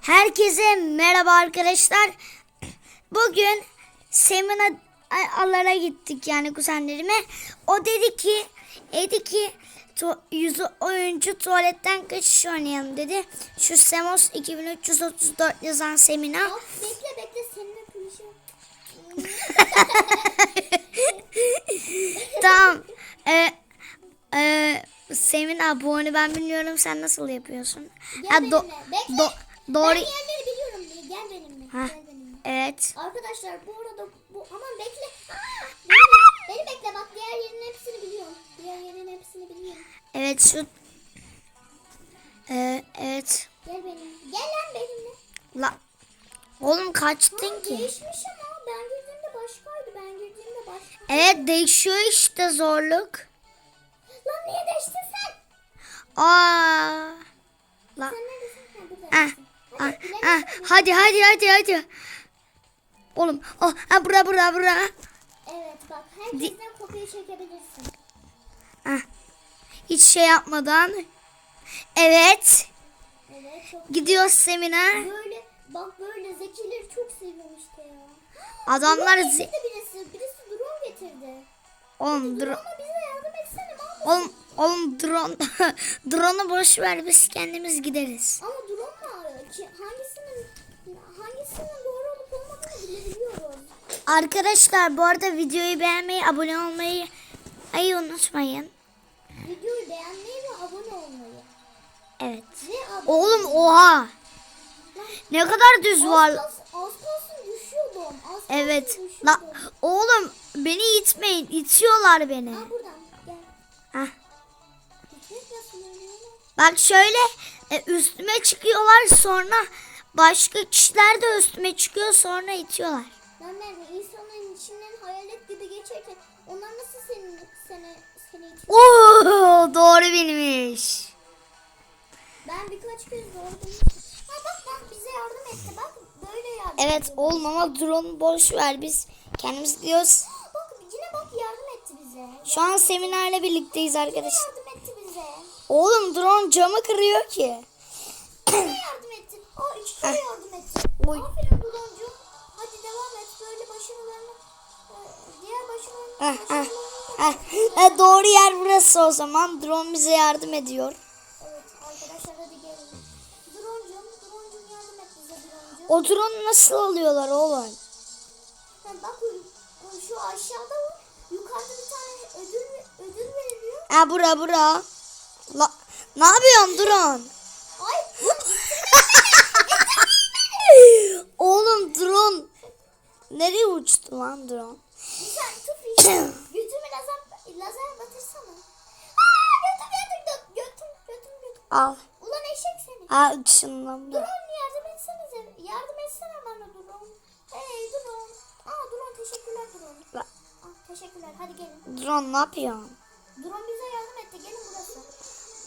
Herkese merhaba arkadaşlar. Bugün seminalara gittik yani kuzenlerime. O dedi ki dedi ki yüzü oyuncu tuvaletten kaçış oynayalım dedi. Şu Semos 2334 yazan semina. Of, bekle bekle konuşalım. tamam. Ee, e, Semina bu oyunu ben bilmiyorum. Sen nasıl yapıyorsun? Gel Ha, do- benimle. Bekle. do- doğru. Ben yerleri biliyorum. Gel benimle. Ha. Gel benimle. Evet. Arkadaşlar bu arada bu aman bekle. Aa, beni, beni bekle bak diğer yerin hepsini biliyorum. Diğer yerin hepsini biliyorum. Evet şu Ee, evet. Gel benimle. Gel lan benimle. La Oğlum kaçtın Ha, ki? değişmiş ama ben girdiğimde başkaydı. Ben girdiğimde başka. Evet değişiyor işte zorluk. Lan niye değiştin sen? Aa. La. Sen neredesin? Ha, burada. Ah, ah, Hadi, ah, hadi hadi hadi. Oğlum, oh, ha bura bura bura. Evet bak herkesten kopya çekebilirsin. Ah. Hiç şey yapmadan. Evet. Evet çok Gidiyoruz seminer. Böyle bak böyle zekileri çok seviyorum işte ya. Adamlar Drone getirdi birisi. Birisi drone getirdi. Oğlum dur. Drone'a bize yardım etsene. Oğlum, oğlum drone. Drone'u boş ver biz kendimiz gideriz. Ama drone hangisinin hangisinin doğru olup olmadığını bilebiliyoruz. Arkadaşlar bu arada videoyu beğenmeyi, abone olmayı ayı unutmayın. Videoyu beğenmeyi ve abone olmayı. Evet. Ve abone Oğlum oha. Ne kadar düz var. Az, kalsın- az kalsın düşüyordum. Az kalsın Evet. düşüyordum. La oğlum beni itmeyin. İtiyorlar beni. Aa buradan gel. Hah. Bak şöyle e, üstüme çıkıyorlar sonra başka kişiler de üstüme çıkıyor sonra itiyorlar. Lan? İnsanların içinden hayalet gibi geçerken onlar nasıl seni seni seni itiyor? Oo doğru bilmiş. Ben birkaç kez gördüm. Ha bak bak bize yardım etti. Bak böyle yardım Evet oğlum ama drone boş ver biz kendimiz gidiyoruz. Bak yine bak yardım etti bize. Şu an seminerle birlikteyiz arkadaşlar. Oğlum drone camı kırıyor ki. Yardım etti. Aa iki kere yardım etti. Oy. Aferin Buloncu. Hadi devam et. Böyle başarılarını e, diğer başarılarını Heh, heh, başarılarını heh. E, doğru yer burası o zaman. Drone bize yardım ediyor. Evet arkadaşlar hadi gelin. Droncum, droncum yardım et bize droncu. O drone nasıl alıyorlar oğlum? Ha, bak o- şu aşağıda o. Yukarıda bir tane ödül ödül veriliyor. Ha bura bura. La, ne yapıyorsun drone? Ay Oğlum drone. Nereye uçtu lan drone? bir tane tufiş. Götümü lazer, lazer batırsana. Aa götüm götüm götüm götüm götüm. Al. Ulan eşek seni. Ha ışınlandı. Drone yardım etsenize. Yardım etsene bana drone. Hey drone. Aa drone teşekkürler drone. La, Ah teşekkürler hadi gelin. drone ne yapıyorsun? Drone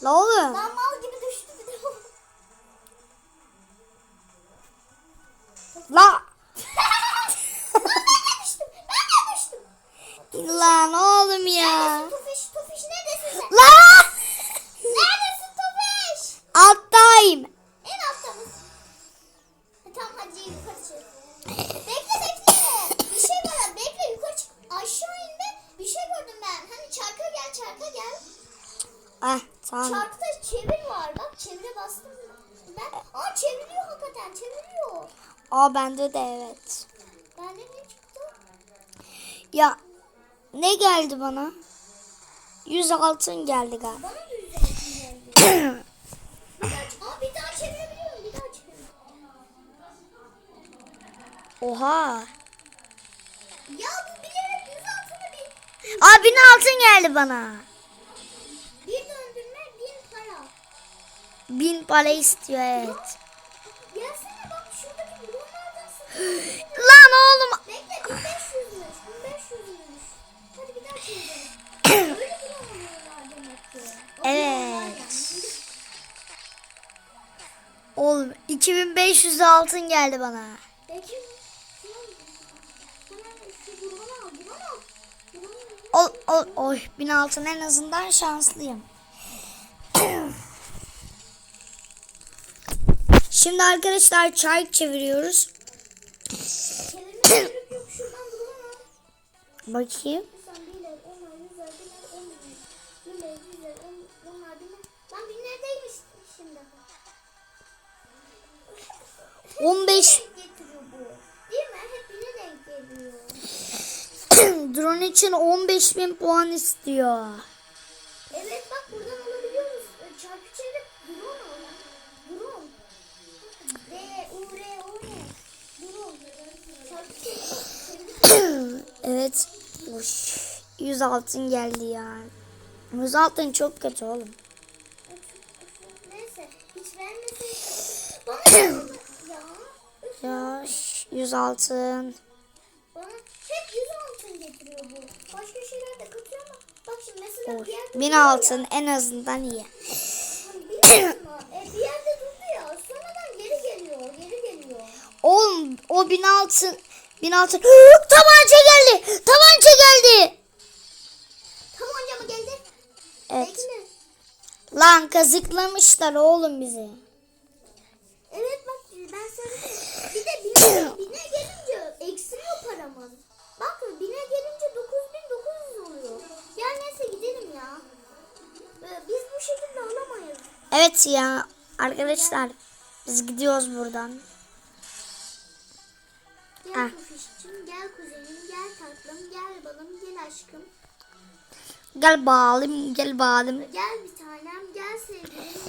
La oğlum. Lan mal gibi Tamam. Çarkta çevir var. Bak çevire bastım. Ben. Aa çevriliyor hakikaten çeviriyor. Aa bende de evet. Bende ne çıktı? Ya ne geldi bana? 100 altın geldi galiba. Bana da yüzde altın geldi. Bir daha, aa, bir daha çevirebiliyorum. Bir daha çevir. Oha. Ya bu bilerek yüz altını bir, Aa 1000 altın geldi bana. 1000 para istiyor evet. Gelsene bak şuradaki bunlardan sıkıntı. Lan oğlum. Bekle 1500'müş. 1500'müş. Hadi bir daha çevirelim. Öyle bulamıyorlar demek ki. O Evet. Oğlum 2500 altın geldi bana. Peki. Ol, ol, oy 1000 altın en azından şanslıyım. Şimdi arkadaşlar çay çeviriyoruz. Bakayım. Biler, onlar biler, yüzer, on- onlar biler. Lan binlerdeymiş Evet. Uş, 100 altın geldi ya. 100 altın çok kötü oğlum. Neyse hiç vermeseydi. Bana ya. Ya ş- 100 altın. Bana hep yüz altın getiriyor bu. Başka şeyler de katıyor ama. Bak şimdi mesela Oy, bir yerde 1000 duruyor altın en azından iyi. Ya. Hani? E, bir yerde durdu ya. Sonradan geri geliyor. Geri geliyor. Oğlum o 1000 altın 1000 altın. Tabanca geldi. Tabanca geldi. Tabanca mı geldi? Evet. Lan kazıklamışlar oğlum bizi. Evet bak ben söyledim. Bir de bine, bine gelince eksiliyor paramız. Bak bine gelince 9900 oluyor. Ya neyse gidelim ya. Ee, Biz bu şekilde alamayız. Evet ya arkadaşlar biz gidiyoruz buradan. Gel kufişçim, gel kuzenim, gel tatlım, gel balım, gel aşkım. Gel bağlayayım gel bağlayayım. Gel bir tanem, gel sevgilim.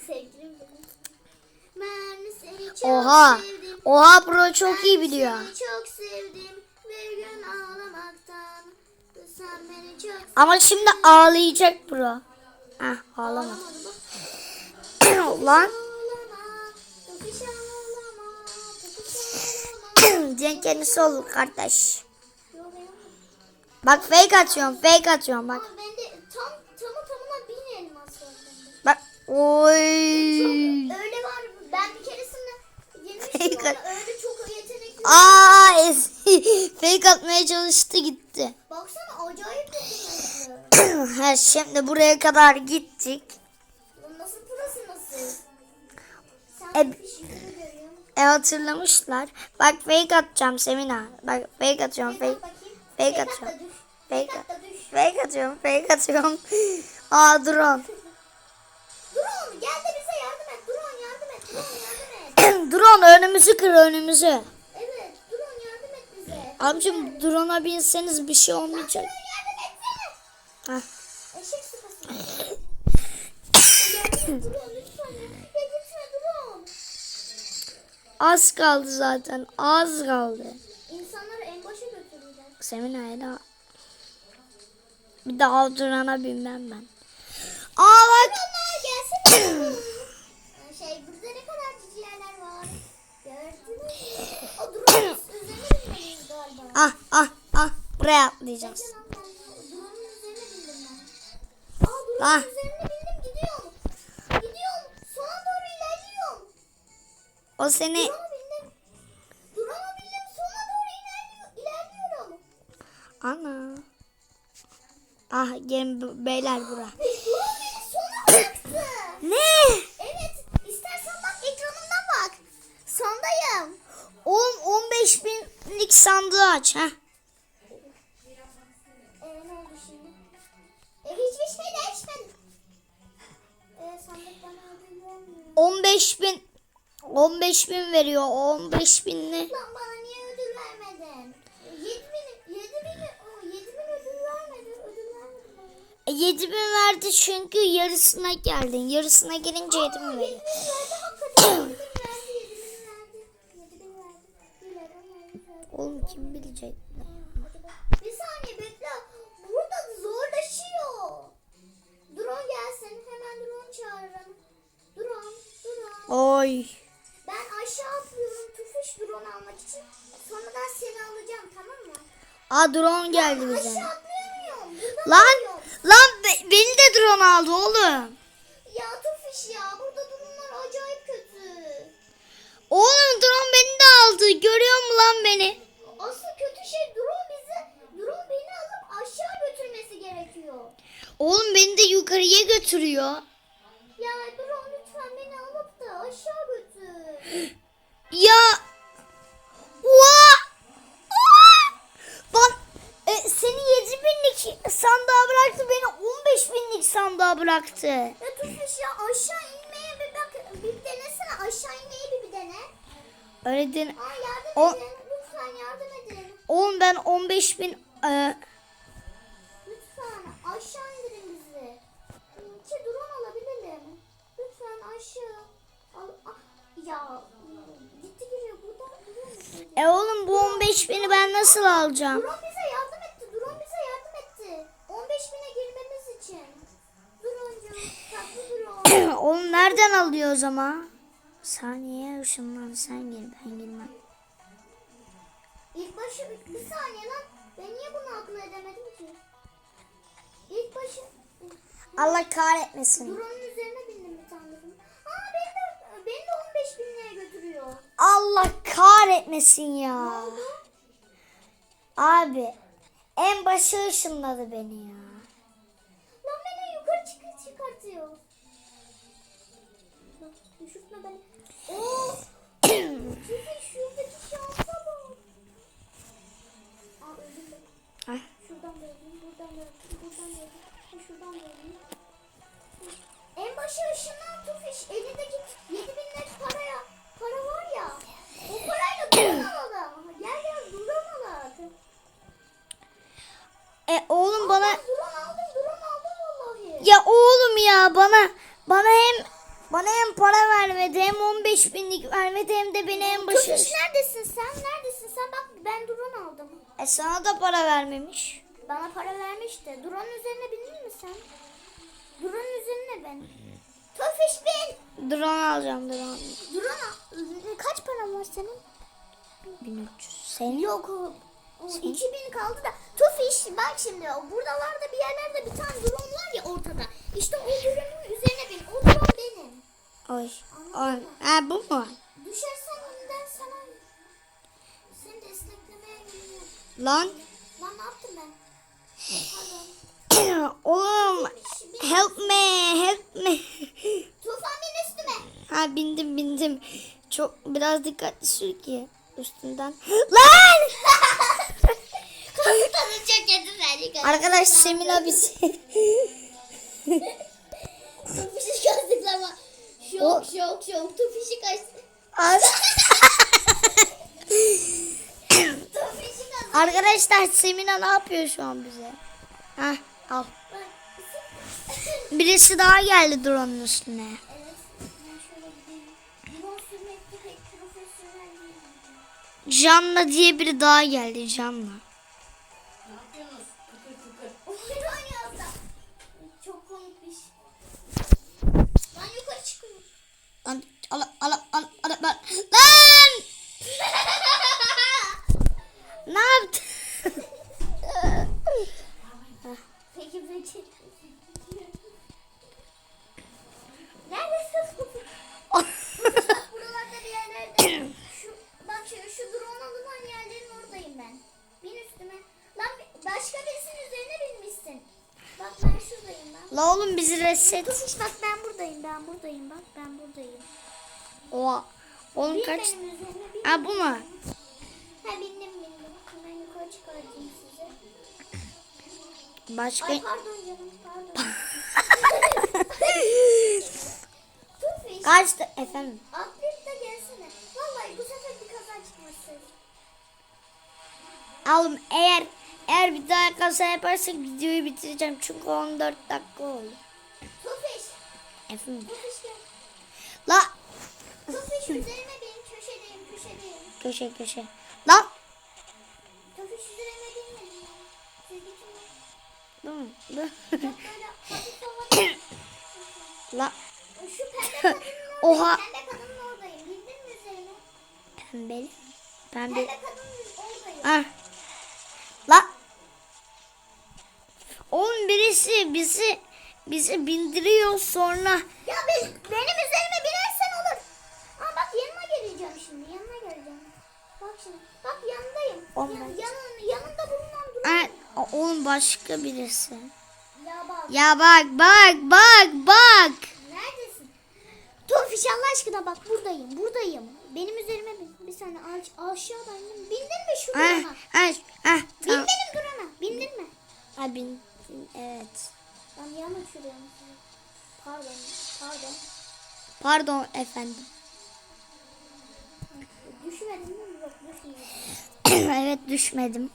sevgilim benim. Ben seni çok Oha. sevdim. Oha bro çok iyi Ben biliyor. Seni çok sevdim. Bir gün ağlamaktan. Sen beni çok Ama şimdi ağlayacak bro. Heh ağlama. Lan Cenk kendisi olur kardeş. Bak fake atıyorum fake atıyorum bak. Ama bende tam tamı tamına bin elmas var bende. Bak. Oy. Çok öyle var. Ben bir keresinde yemiştim Fake onu. Öyle çok yetenekli. Aa fake atmaya çalıştı gitti. Baksana acayip yetenekli. ha, şimdi buraya kadar gittik. Nasıl burası nasıl? E- Sen bir şey. E hatırlamışlar. Bak fake atacağım Semina. Bak fake atıyorum Fake fake. atıyorum. Fake at. Fake atıyorum fake atıyorum. Aa drone. Drone gel de bize yardım et. Drone yardım et. Drone yardım et. drone önümüzü kır önümüzü. Evet. Drone yardım et bize. Abicim drone'a binseniz bir şey olmayacak. Drone yardım etsene. Hah. Eşek sıpası. Az kaldı zaten. Az kaldı. İnsanları en başa götürürler. Semina Ela. Bir daha drone'a binmem ben. Aa bak. Gelsene. şey burada ne kadar cici yerler var. Gördünüz mü? O drone üzerine binmeliyiz galiba. Ah ah ah. Buraya atlayacağız. Drone'un üzerine bindim ben. Aa drone'un Ah. üzerine O seni. Drone'a bindim sona doğru ilerliyor, ilerliyorum. ana. Ah gelin beyler bura. 15 bin veriyor. 15 binli. Lan bana niye ödül vermedin? 7 bin, 7 bin, o, 7 bin ödül vermedi. Ödül vermedi bana. 7 bin verdi çünkü yarısına geldin. Yarısına gelince 7 bin Aa, 7 bin veriyor. verdi hakikaten. 7 bin verdi, 7 bin verdi. 7 bin verdi. Biler, onlar verdi. Oğlum kim bilecek? Almak için. Sonradan seni alacağım tamam mı? Aa drone geldi Aşağı bize. atlayamıyorum. Buradan Lan lan be- beni de drone aldı oğlum. Ya tufuş ya burada durumlar acayip kötü. Oğlum drone beni de aldı. Görüyor mu lan beni? Asıl kötü şey drone bizi, drone beni alıp aşağı götürmesi gerekiyor. Oğlum beni de yukarıya götürüyor. Ya drone lütfen beni alıp da aşağı Ya. Oha. E, seni 7 binlik sandığa bıraktı beni 15 binlik sandığa bıraktı. Ya Tufiş ya aşağı inmeye bir bak. Bir denesene aşağı inmeyi bir, bir dene. Öyle den- Aa yardım O- edin. Lütfen yardım edin. Oğlum ben 15 bin e, Lütfen aşağı indirin bizi. Ki drone alabilelim. Lütfen aşağı. Al, ah, ya e oğlum bu 15 bini ben nasıl alacağım? Drone bize yardım etti. Drone bize yardım etti. 15 bine girmemiz için. Drone'cu tatlı drone. oğlum nereden alıyoruz ama? Saniye ışınlan sen gir ben girmem. İlk başı bir, bir saniye lan. Ben niye bunu akıl edemedim ki? İlk başı Allah kahretmesin. drone'un üzerine bindim bir tane. Aa beni de, beni de 15 binliğe götürüyor. Allah kahretmesin ya. Abi en başa ışınladı beni ya. Lan beni yukarı çıkar çıkartıyor. Düşürtme beni. Oo! Çünkü şuradaki şansa bak. Aa öldüm ben. Şuradan da öldüm, buradan da öldüm, buradan. Ha, Şuradan da 15 binlik vermedi hem de beni en başa Tufiş neredesin sen? Neredesin sen? Bak ben drone aldım. E sana da para vermemiş. Bana para vermişti. Drone'un üzerine bindin mi sen? Drone'un üzerine ben. Tufiş bin. Drone alacağım drone. Drone al- kaç paran var senin? 1300. Senin Yok o. o 2000 kaldı da. Tufiş bak şimdi buralarda bir yerlerde bir tane drone var ya ortada. İşte o drone'un üzerine bin. O drone benim. Oy. Oy. Ha bu mu? Düşersen önden sana seni desteklemeye geliyorum. Lan. Lan ne yaptım ben? Oğlum help me help me. Tufan bin üstüme. Ha bindim bindim. Çok biraz dikkatli sür ki üstünden. Lan! Çok kötü. Arkadaş Semina bizi. Tufişi kazdıklama. Şok şok şok. Tufişi kaçtı. Arkadaşlar Semina ne yapıyor şu an bize? Hah al. Birisi daha geldi drone'un üstüne. Canla diye biri daha geldi Canla. Çok komikmiş. Ben yukarı çıkıyorum. Al al al al lan. Lan! Ne yaptın? peki peki. Neredesin? Buralarda bir yerlerde. Şu, bak şu, şu drone alınan yerlerin oradayım ben. Bin üstüme. Lan başka birisinin üzerine binmişsin. Bak ben şuradayım ben. La oğlum bizi reset. Tufiş bak ben buradayım ben buradayım bak ben buradayım. Oha. Oğlum Bin kaç? Ha bu mu? Ha bindim bindim. Ben yukarı çıkartayım size. Başka. Ay pardon canım pardon. Kaçtı efendim. atlayıp da gelsene. Vallahi bu sefer bir kaza çıkmasın. Oğlum eğer eğer bir daha kasa yaparsak videoyu bitireceğim çünkü 14 dakika oldu. Tufiş. Efendim. Tufiş. La Üzerime köşedeyim köşedeyim. köşe köşe. La Tufiş üzerime binmedim. Siz gidin. Dur mu? Dur. Bak böyle hafif havada. La Şu pembe. Oha. Pembe kadının oradayım. Bildin mi üzerine? pembeli. Pembe. Pembe kadının oradayım. Ah. La. Oğlum birisi bizi bizi bindiriyor sonra Ya ben, benim üzerime şimdi. Bak yanındayım. Oğlum Yan, yanında bulunan durum. Ha, oğlum başka birisi. Ya bak. Ya bak bak bak bak. Neredesin? Tofiş Allah aşkına bak buradayım buradayım. Benim üzerime bin. Bir saniye aş aşağıdan indim. Bindin mi şu Ah, durana? ah, ah, Bin tamam. benim durana. Bindin mi? Ha, bin, bin- evet. Ben yan uçuruyorum sizi. Pardon. Pardon. Pardon efendim. Düşmedin mi? Evet düşmedim.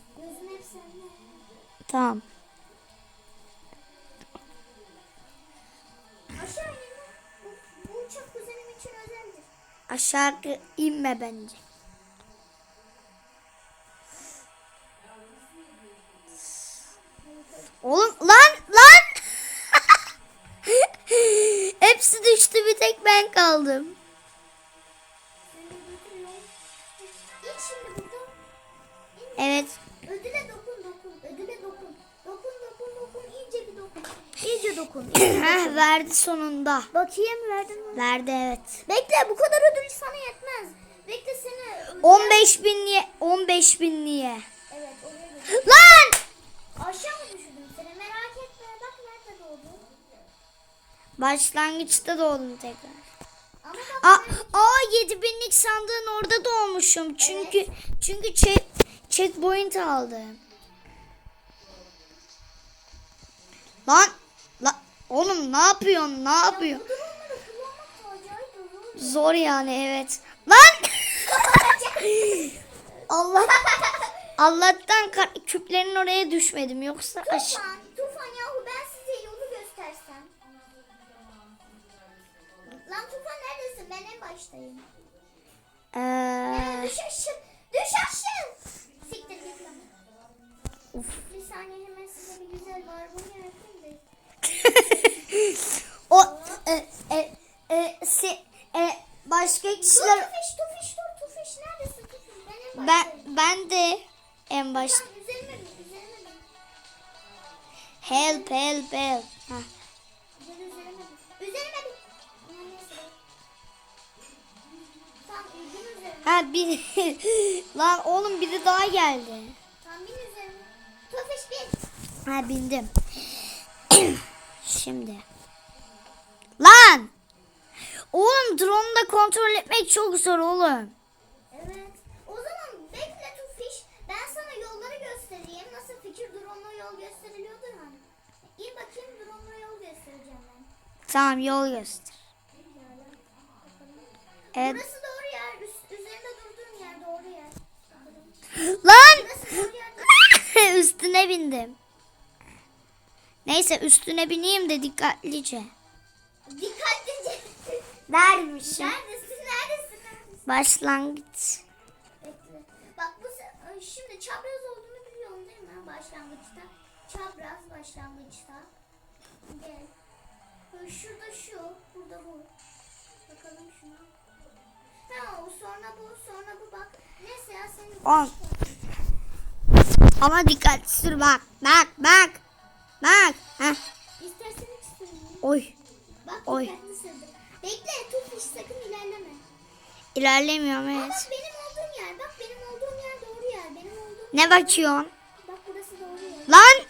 Tamam. Aşağı in. Bu, bu uçak kuzenim için özeldir. Aşağı inme bence. Oğlum lan lan. Hepsi düştü bir tek ben kaldım. Evet. Ödüle dokun dokun. Ödüle dokun. Dokun dokun dokun. İyice bir dokun. İyice dokun. Heh, verdi sonunda. Bakayım verdin mi? Verdi evet. Bekle bu kadar ödül sana yetmez. Bekle seni. 15 bin niye? 15 bin niye? Evet oraya götür. Lan! Aşağı mı düşürdüm seni merak etme. Bak nerede doğdun. Başlangıçta doğdum tekrar. Ama bak aa 7 binlik sandığın orada doğmuşum. Çünkü çünkü check, checkpoint aldım. Lan la, oğlum ne yapıyorsun? Ne acayip zor. Yani evet. Lan! Allah Allah'tan küplerin oraya düşmedim yoksa aş Tufan, Tufan yahu ben size yolu göstersem. Lan Tufan neredesin? Ben en baştayım. Ee, düş aşağı. Düş aşağı. Uf. Bir saniye hemen size bir güzel var. Bunu yapayım o e, e, e, si, e, başka kişiler Tufiş, Tufiş, dur Tufiş. Neredesin Tufiş? Ben en ben de en baş Tamam, üzerime bin, üzerime bin. help help help. Heh. Üzerime bin. Üzerime bin. Ha bir lan oğlum biri daha geldi. Tamam, bin üzerime. Tufiş bin. Ha bindim. Şimdi. Lan! Oğlum drone'u da kontrol etmek çok zor oğlum. Evet. O zaman bekle Tufiş. Ben sana yolları göstereyim. Nasıl fikir drone'la yol gösteriliyordur hani. İyi bakayım drone'la yol göstereceğim ben. Tamam yol göster. Evet. Burası doğru Neyse üstüne bineyim de dikkatlice. Dikkatlice. Dermişim. Neredesin? Neredesin? Neredesin? Başlangıç. Bekle. Bak bu şimdi çapraz olduğunu biliyorsun değil mi başlangıçta? Çapraz başlangıçta. Gel. Şurada şu, burada bu. Bakalım şuna. O sonra bu, sonra bu bak. Neyse ya senin On. Ama dikkatli sür bak. Bak bak. Bak. Heh. İstersen sürme. Oy. Bak Oy. dikkatli sürdüm. Bekle Tufiş sakın ilerleme. İlerlemiyorum Aa, evet. bak benim olduğum yer. Bak benim olduğum yer doğru yer. Benim olduğum Ne bakıyorsun? Bak burası doğru yer. Lan.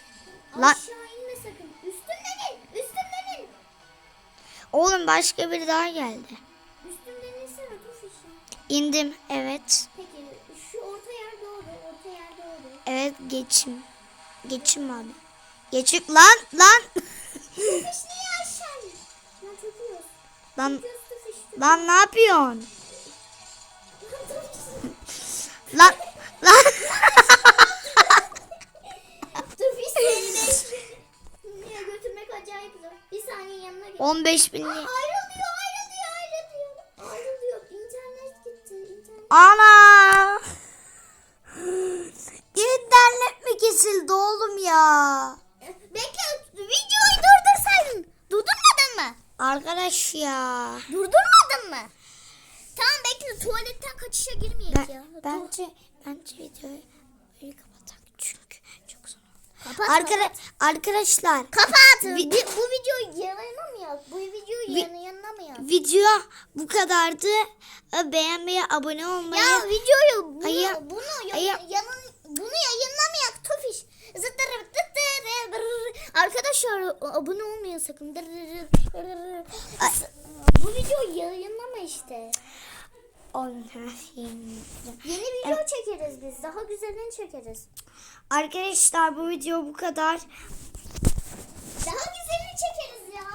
Lan. Aşağı inme sakın. Üstümden in. Üstümden in. Oğlum başka biri daha geldi. Üstümden insene Tufiş'im. İndim. Evet. Peki şu orta yer doğru. Orta yer doğru. Evet geçim. Geçim abi. Geçim. Lan lan. Lan lan ne yapıyorsun? Lan lan. Tufiş seni beş Niye götürmek acayip zor. Bir saniye yanına gel. 15 bin Aa, Kapat, Arkada, arkadaşlar Kapat. Vi- Bu, videoyu yanına mı yaz? Bu videoyu Vi- yanına, yanına mı yaz? video bu kadardı. Ee, Beğenmeyi, abone olmayı. Ya videoyu bunu Hayır. bunu Hayır. yanın, yanın bunu yayınlamayak Tofiş. Arkadaşlar abone olmayın sakın. Bu videoyu yayınlama işte. Yeni video çekeriz biz. Daha güzelini çekeriz. Arkadaşlar bu video bu kadar. Daha güzelini çekeriz ya.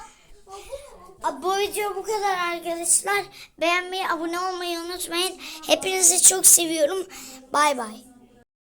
Bu video bu kadar arkadaşlar. Beğenmeyi, abone olmayı unutmayın. Hepinizi çok seviyorum. Bay bay.